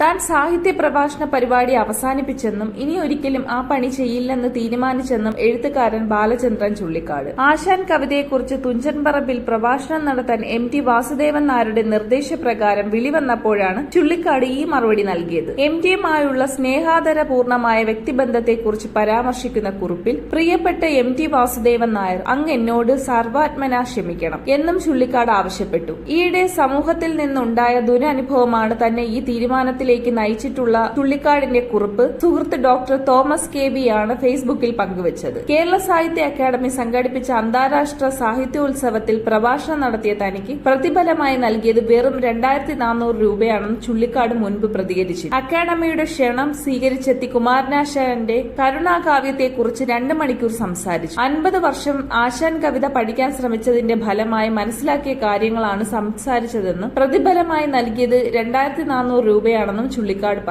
താൻ സാഹിത്യ പ്രഭാഷണ പരിപാടി അവസാനിപ്പിച്ചെന്നും ഇനി ഒരിക്കലും ആ പണി ചെയ്യില്ലെന്ന് തീരുമാനിച്ചെന്നും എഴുത്തുകാരൻ ബാലചന്ദ്രൻ ചുള്ളിക്കാട്. ആശാൻ കവിതയെക്കുറിച്ച് തുഞ്ചൻ പറമ്പിൽ പ്രഭാഷണം നടത്താൻ എം ടി വാസുദേവൻ നായരുടെ നിർദ്ദേശപ്രകാരം വിളിവന്നപ്പോഴാണ് ചുള്ളിക്കാട് ഈ മറുപടി നൽകിയത്. എം ടിയുമായുള്ള സ്നേഹാദരപൂർണമായ വ്യക്തിബന്ധത്തെക്കുറിച്ച് പരാമർശിക്കുന്ന കുറിപ്പിൽ പ്രിയപ്പെട്ട എം ടി വാസുദേവൻ നായർ അങ്ങ് എന്നോട് സർവാത്മന ക്ഷമിക്കണം എന്നും ചുള്ളിക്കാട് ആവശ്യപ്പെട്ടു. ഈയിടെ സമൂഹത്തിൽ നിന്നുണ്ടായ ദുരനുഭവമാണ് തന്നെ ഈ തീരുമാനത്തിലേക്ക് നയിച്ചിട്ടുള്ള ചുള്ളിക്കാടിന്റെ കുറിപ്പ് സുഹൃത്ത് ഡോക്ടർ തോമസ് കെ ബി ആണ് ഫേസ്ബുക്കിൽ പങ്കുവച്ചത്. കേരള സാഹിത്യ അക്കാദമി സംഘടിപ്പിച്ച അന്താരാഷ്ട്ര സാഹിത്യോത്സവത്തിൽ പ്രഭാഷണം നടത്തിയ തനിക്ക് പ്രതിഫലമായി നൽകിയത് വെറും രണ്ടായിരത്തി നാനൂറ് രൂപയാണെന്ന് ചുള്ളിക്കാട് മുൻപ് പ്രതികരിച്ചു. അക്കാദമിയുടെ ക്ഷണം സ്വീകരിച്ചെത്തി കുമാരനാശാന്റെ കരുണാകാവ്യത്തെക്കുറിച്ച് രണ്ട് മണിക്കൂർ സംസാരിച്ചു. അൻപത് വർഷം ആശാൻ കവിത പഠിക്കാൻ ശ്രമിച്ചതിന്റെ ഫലമായി മനസ്സിലാക്കിയ കാര്യങ്ങളാണ് സംസാരിച്ചതെന്ന് പ്രതിഫലമായി നൽകിയത് രണ്ടായിരത്തി നാനൂറ് രൂപയാണെന്നും ചുള്ളിക്കാട് പറഞ്ഞു